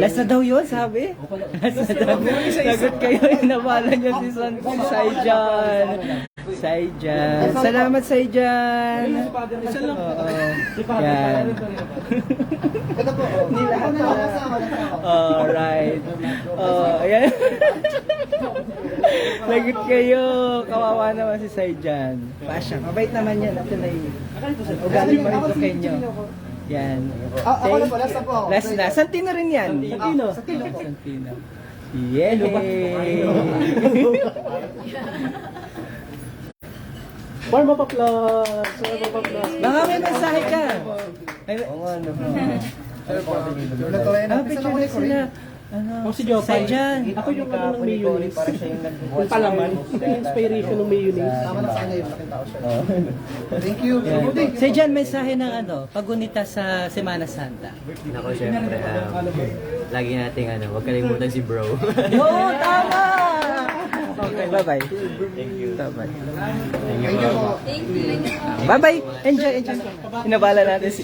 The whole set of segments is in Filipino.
Last na daw yun, sabi. Sagot kayo, inabalan niyo si San si Saijan. Saijan. Salamat, Saijan. Oo. Yan. Alright. Oh, ayan. Lagot kayo. Kawawa naman si Saijan. Pasha, mabait naman yan. Ito na yun. Ugali mo rin kenyo. Yan. Ah, ako na po, last na po. Last na. Santino rin yan. Santino. Santino po. Santino. Yay! Warm up applause! Warm up applause! Baka may mensahe ka. Ay, Ulit ko rin. Ah, picture na sila. Ano? Oh, si Jopay. Saijan. Ako yung ano ng mayonnaise. Yung palaman. Yung inspiration ng mayonnaise. Tama na sa kanya yung laking tao siya. Thank you. Yan. Saijan, mensahe ng ano, pagunita sa Semana Santa. Ako syempre, um, lagi nating ano, huwag kalimutan si bro. Yo, tama! Okay, bye-bye. Thank you. Bye-bye. Thank you po. Bye-bye. Enjoy, enjoy. Inabala natin si...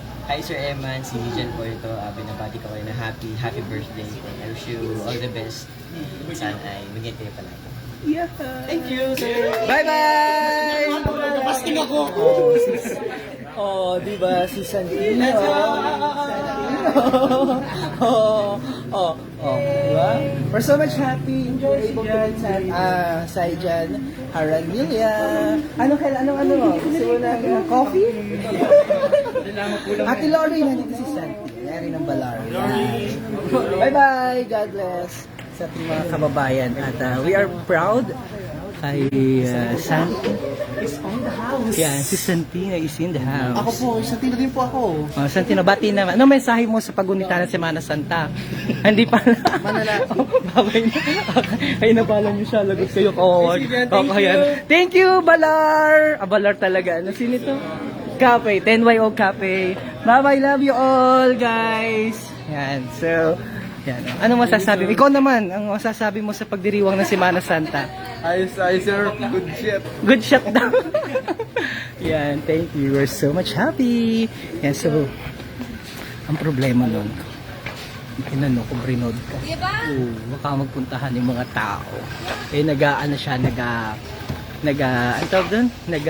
Hi Sir Eman, si Jen po ito. Uh, binabati ko kayo na happy, happy birthday. And I wish you all the best. Sana ay bigyan kayo palagi. Yeah. Thank you, sir! Bye-bye! Nakapasting ako! Oh, di ba si Santino? Santino. Oh, oh, oh, di ba? We're so much happy. Enjoy si Jan, San, ah, Saijan, Haranilia. Ano kailan, anong ano? Gusto mo ng uh, coffee? Ate Lori, nandito si Santi. Yari ng Balar. Bye-bye! God bless sa ating mga kababayan. At uh, we are proud kay uh, Santi. Yan, si Santino is in the house. Ako po, Santino din po ako. Oh, Santino, bati naman. Ano mensahe mo sa pagunita ng Semana Santa? Hindi pa. Manala. oh, babay na. Ay, nabalan niyo siya. Lagot kayo kawawag. Thank you. Thank you, Balar. Ah, Balar talaga. Ano, sino ito? Cafe. 10YO Cafe. Bye-bye. Love you all, guys. Yan. So, yan. Ano masasabi mo? Ikaw naman, ang masasabi mo sa pagdiriwang ng Semana Santa? Ayos, ayos sir. Good shit. Good shot daw. Yan, thank you. We're so much happy. Yan, so, ang problema nun, inano ko, brinod ka. Oo, baka magpuntahan yung mga tao. Eh, nag-ano siya, nag nag ano tawag doon? Nag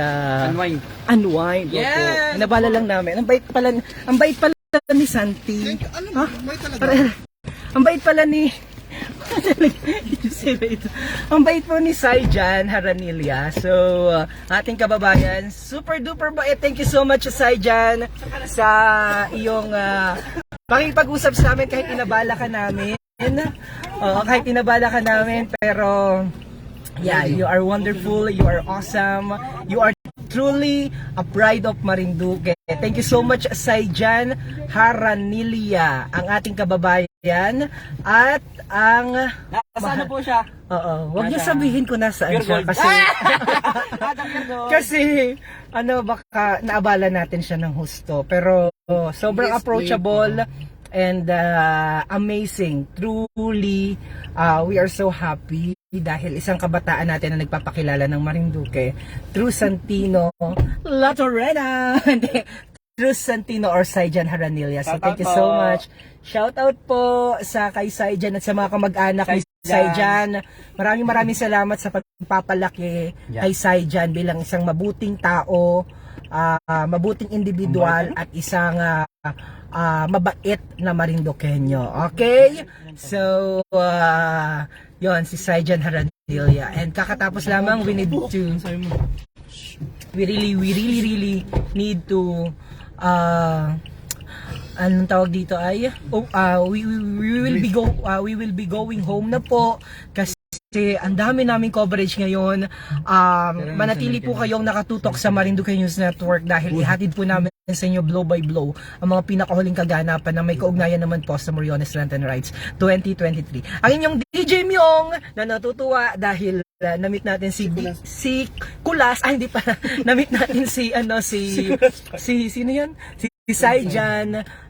Unwind. unwind. Yes! Nabala lang namin. Ang bait pala, ang bait pala ni Santi. Ha? Para- ang bait pala ni ang bait po ni Saijan Haranilia. So, uh, ating kababayan, super duper bait. Thank you so much Saijan sa iyong uh, pakipag-usap sa amin kahit inabala ka namin. Oo, kahit inabala ka namin pero yeah, you are wonderful, you are awesome, you are truly a pride of Marinduque. Thank you so much, Saijan Haranilia, ang ating kababayan at ang... Nasaan po siya? Oo, wag niyo sabihin ko nasaan siya kasi... kasi, ano, baka naabala natin siya ng husto. Pero, sobrang approachable and uh, amazing. Truly, uh, we are so happy dahil isang kabataan natin na nagpapakilala ng Marinduque through Santino La Torrena. Through Santino or Saijan Haranilia. So thank you so much. Shout out po sa kay Saijan at sa mga kamag-anak ni Saijan. Maraming maraming salamat sa pagpapalaki kay Saijan bilang isang mabuting tao, ah, mabuting individual at isang ah, ah, mabait na Marindokenyo. Okay? So, uh, yon si Saijan Haranilia. And kakatapos lamang, we need to we really we really really need to uh anong tawag dito ay oh, uh, we, we, we will be go uh, we will be going home na po kasi ang dami naming coverage ngayon. Um, manatili po kayong nakatutok sa Marinduque News Network dahil ihatid po namin sa inyo blow by blow ang mga pinakahuling kaganapan na may kaugnayan naman po sa Moriones Land and Rights 2023. Ang inyong DJ Myong na natutuwa dahil uh, na-meet natin si si Kulas, ay hindi pa na-meet natin si ano si si sino 'yun? Si, si Saijan